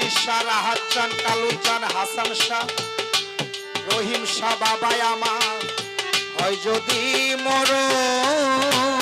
নাজির শাহ রাহাত হাসান শাহ রহিম শাহ বাবাই আমার। হয় যদি মরণ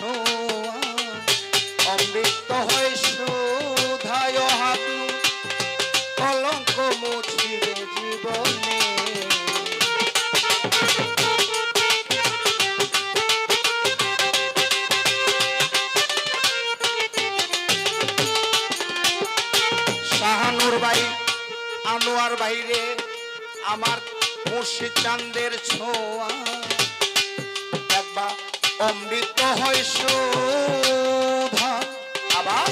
ছোঁয়া। অমৃত হয় সুধায় হাতু কলঙ্ক মুছিল জীবনে। শাহানুর আনোয়ার বাইরে আমার মুর্শিদ চান্দের ছোঁয়া। অমৃত হয় শোভা। আবার